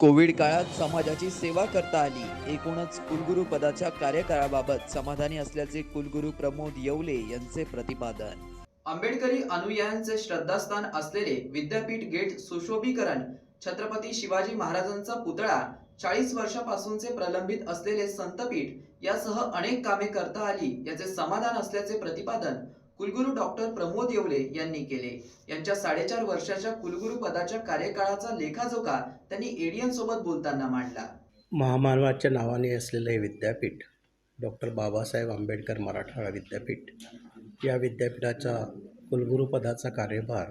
Covid काळात समाजाची सेवा करता आली. एकूणच कुलगुरू पदाच्या कार्यकाळाबाबत समाधानी असल्याचे कुलगुरू प्रमोद येवले यांचे प्रतिपादन. आंबेडकरी अनुयायांचे श्रद्धास्थान असलेले विद्यापीठ गेट सुशोभीकरण छत्रपती शिवाजी महाराजांचा पुतळा चाळीस वर्षापासूनचे प्रलंबित असलेले संतपीठ यासह अनेक कामे करता आली. याचे समाधान असल्याचे प्रतिपादन कुलगुरू डॉक्टर प्रमोद येवले यांनी केले. यांच्या साडेचार वर्षाच्या कुलगुरू पदाच्या कार्यकाळाचा लेखाजोखा त्यांनी एडियन सोबत बोलताना मांडला. महामानवाच्या नावाने असलेले हे विद्यापीठ डॉक्टर बाबासाहेब आंबेडकर मराठवाडा विद्यापीठ या विद्यापीठाचा कुलगुरुपदाचा कार्यभार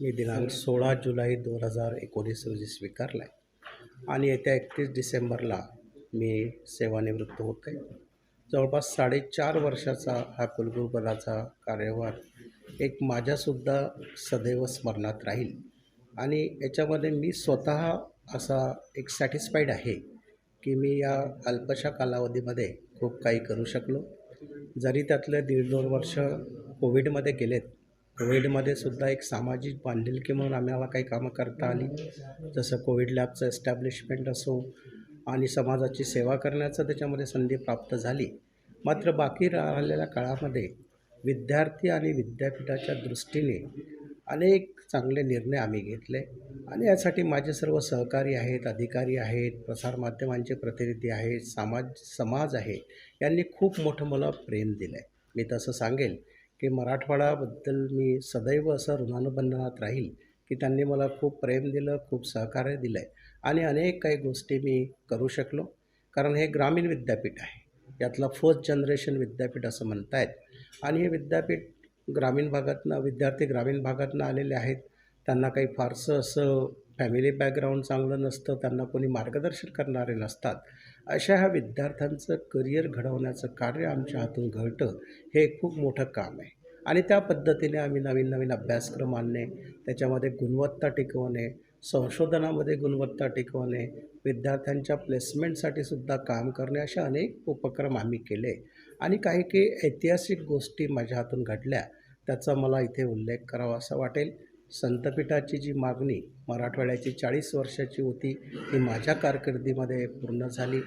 मी दिनांक सोळा जुलै दोन हजार एकोणीस रोजी स्वीकारला आहे आणि येत्या एकतीस डिसेंबरला मी सेवानिवृत्त होत आहे जवळपास साडेचार वर्षाचा हा कुलगुरुपदाचा कार्यभार एक माझ्यासुद्धा सदैव स्मरणात राहील. आणि याच्यामध्ये मी स्वतः असा एक सॅटिस्फाईड आहे की मी या अल्पशा कालावधीमध्ये खूप काही करू शकलो. जरी त्यातले दीड दोन वर्ष कोविडमध्ये गेलेत कोविडमध्ये सुद्धा एक सामाजिक बांधिलकी म्हणून आम्हाला काही कामं करता आली. जसं कोविड लॅबचं एस्टॅब्लिशमेंट असो आणि समाजाची सेवा करण्याचं त्याच्यामध्ये संधी प्राप्त झाली. मात्र बाकी राहिलेल्या काळामध्ये विद्यार्थी आणि विद्यापीठाच्या दृष्टीने अनेक चांगले निर्णय आम्ही घेतले आणि यासाठी माझे सर्व सहकारी आहेत अधिकारी आहेत प्रसारमाध्यमांचे प्रतिनिधी आहेत समाज समाज आहे यांनी खूप मोठं मला प्रेम दिलं आहे मी तसं सांगेल की मराठवाडाबद्दल मी सदैव असं ऋणानुबंधनात राहील की त्यांनी मला खूप प्रेम दिलं खूप सहकार्य दिलं आहे आणि अनेक काही गोष्टी मी करू शकलो. कारण हे ग्रामीण विद्यापीठ आहे. यातलं फर्स्ट जनरेशन विद्यापीठ असं म्हणतायत आणि हे विद्यापीठ ग्रामीण भागातनं विद्यार्थी ग्रामीण भागातनं आलेले आहेत. त्यांना काही फारसं असं फॅमिली बॅकग्राऊंड चांगलं नसतं. त्यांना कोणी मार्गदर्शन करणारे नसतात. अशा ह्या विद्यार्थ्यांचं करिअर घडवण्याचं कार्य आमच्या हातून घडतं. हे खूप मोठं काम आहे. आणि त्या पद्धतीने आम्ही नवीन नवीन अभ्यासक्रम आणणे त्याच्यामध्ये गुणवत्ता टिकवणे संशोधनामध्ये गुणवत्ता टिकवणे विद्यार्थ्यांच्या प्लेसमेंटसाठी सुद्धा काम करणे असे अनेक उपक्रम आम्ही केले आणि काही काही ऐतिहासिक गोष्टी माझ्या हातून घडल्या. त्याचा मला इथे उल्लेख करावा असा वाटेल. संतपीठाची जी मागणी मराठवाड्याची चाळीस वर्षाची होती ती माझ्या कारकिर्दीमध्ये पूर्ण झाली.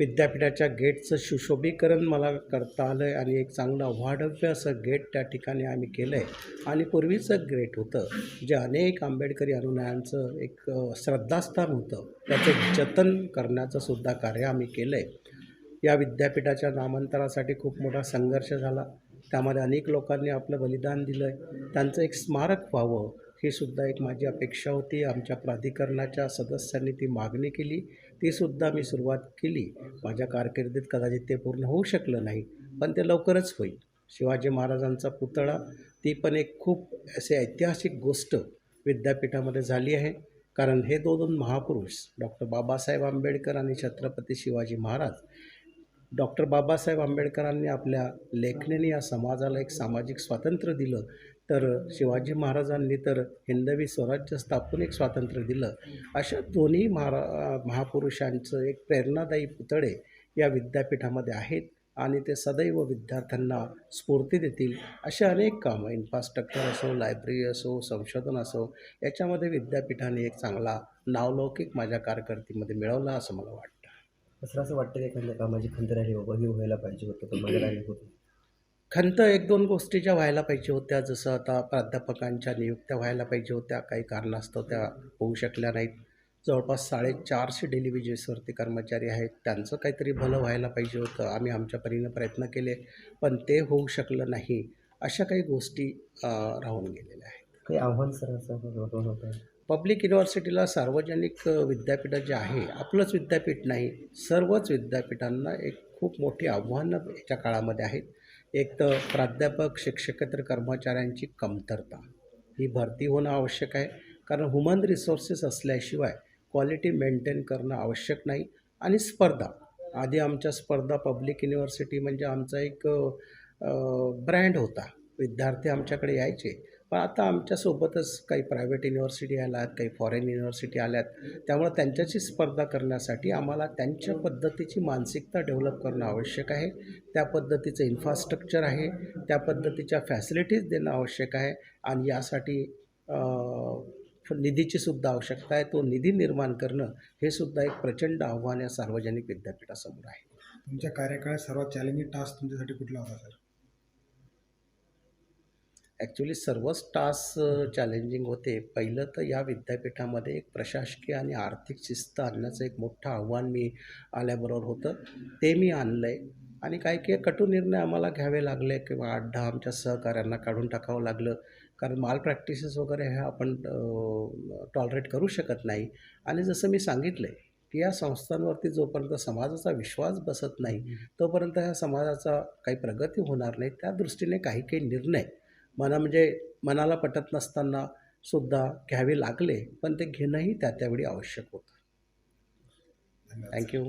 विद्यापीठाच्या गेटचं सुशोभीकरण मला करता आलं आहे आणि एक चांगलं वाढव्य असं गेट त्या ठिकाणी आम्ही केलं आहे आणि पूर्वीचं गेट होतं जे अनेक आंबेडकरी अनुयायांचं एक श्रद्धास्थान होतं. त्याचं जतन करण्याचं सुद्धा कार्य आम्ही केलं आहे या विद्यापीठाच्या नामांतरासाठी खूप मोठा संघर्ष झाला. त्यामध्ये अनेक लोकांनी आपलं बलिदान दिलं आहे त्यांचं एक स्मारक व्हावं ही सुद्धा एक माझी अपेक्षा होती. आमच्या प्राधिकरणाच्या सदस्यांनी ती मागणी केली. तीसुद्धा मी सुरुवात केली. माझ्या कारकिर्दीत कदाचित ते पूर्ण होऊ शकलं नाही पण ते लवकरच होईल. शिवाजी महाराजांचा पुतळा ती पण एक खूप असे ऐतिहासिक गोष्ट विद्यापीठामध्ये झाली आहे. कारण हे दोन महापुरुष डॉक्टर बाबासाहेब आंबेडकर आणि छत्रपती शिवाजी महाराज डॉक्टर बाबासाहेब आंबेडकरांनी आपल्या लेखणीने या समाजाला एक सामाजिक स्वातंत्र्य दिलं. तर शिवाजी महाराजांनी तर हिंदवी स्वराज्य स्थापून एक स्वातंत्र्य दिलं. अशा दोन्ही महारा महापुरुषांचं एक प्रेरणादायी पुतळे या विद्यापीठामध्ये आहेत आणि ते सदैव विद्यार्थ्यांना स्फूर्ती देतील असे अनेक कामं. इन्फ्रास्ट्रक्चर असो लायब्ररी असो संशोधन असो याच्यामध्ये विद्यापीठाने एक चांगला नावलौकिक माझ्या कारकिर्दीमध्ये मिळवला असं मला वाटतं. असं असं वाटतं की एखाद्या कामाची खंत राहिली बाबा हे व्हायला पाहिजे होतं पण मला राहिली होती. खंत एक दोन गोष्टी ज्या व्हायला पाहिजे होत्या जसं आता प्राध्यापकांच्या नियुक्त्या व्हायला पाहिजे होत्या काही कारणास्तव त्या होऊ शकल्या नाहीत. जवळपास साडेचारशे डेली वेजेसवरती कर्मचारी आहेत. त्यांचं काहीतरी भलं व्हायला पाहिजे होतं. आम्ही आमच्या परीनं प्रयत्न केले पण ते होऊ शकलं नाही. अशा काही गोष्टी राहून गेलेल्या आहेत. काही आव्हान सर पब्लिक युनिव्हर्सिटीला सार्वजनिक विद्यापीठ जे आहे आपलंच विद्यापीठ नाही सर्वच विद्यापीठांना एक खूप मोठी आव्हानं याच्या काळामध्ये आहेत. एक तर प्राध्यापक शिक्षकेतर कर्मचाऱ्यांची कमतरता. ही भरती होणं आवश्यक आहे. कारण ह्युमन रिसोर्सेस असल्याशिवाय क्वालिटी मेंटेन करणं आवश्यक नाही. आणि स्पर्धा. आधी आमच्या स्पर्धा पब्लिक युनिव्हर्सिटी म्हणजे आमचा एक ब्रँड होता. विद्यार्थी आमच्याकडे यायचे. पण आता आमच्यासोबतच काही प्रायव्हेट युनिव्हर्सिटी आल्यात काही फॉरेन युनिव्हर्सिटी आल्यात. त्यामुळे त्यांच्याशी स्पर्धा करण्यासाठी आम्हाला त्यांच्या पद्धतीची मानसिकता डेव्हलप करणं आवश्यक आहे. त्या पद्धतीचं इन्फ्रास्ट्रक्चर आहे. त्या पद्धतीच्या फॅसिलिटीज देणं आवश्यक आहे. आणि यासाठी निधीची सुद्धा आवश्यकता आहे. तो निधी निर्माण करणं हे सुद्धा एक प्रचंड आव्हान या सार्वजनिक विद्यापीठासमोर आहे. तुमच्या कार्यकाळात सर्वात चॅलेंजिंग टास्क तुमच्यासाठी कुठला होता सर ॲक्च्युली सर्वच टास्क चॅलेंजिंग होते. पहिलं तर या विद्यापीठामध्ये एक प्रशासकीय आणि आर्थिक शिस्त आणण्याचं एक मोठं आव्हान मी आल्याबरोबर होतं. ते मी आणलं आहे आणि काही काही कटू निर्णय आम्हाला घ्यावे लागले किंवा आठ दहा आमच्या सहकाऱ्यांना काढून टाकावं लागलं. कारण माल प्रॅक्टिसेस वगैरे हे आपण टॉलरेट करू शकत नाही. आणि जसं मी सांगितलं आहे की या संस्थांवरती जोपर्यंत समाजाचा विश्वास बसत नाही तोपर्यंत ह्या समाजाचा काही प्रगती होणार नाही. त्या दृष्टीने काही काही निर्णय मना म्हणजे मनाला पटत नसताना सुद्धा घ्यावे लागले पण ते घेणंही त्या त्यावेळी आवश्यक होतं. थँक्यू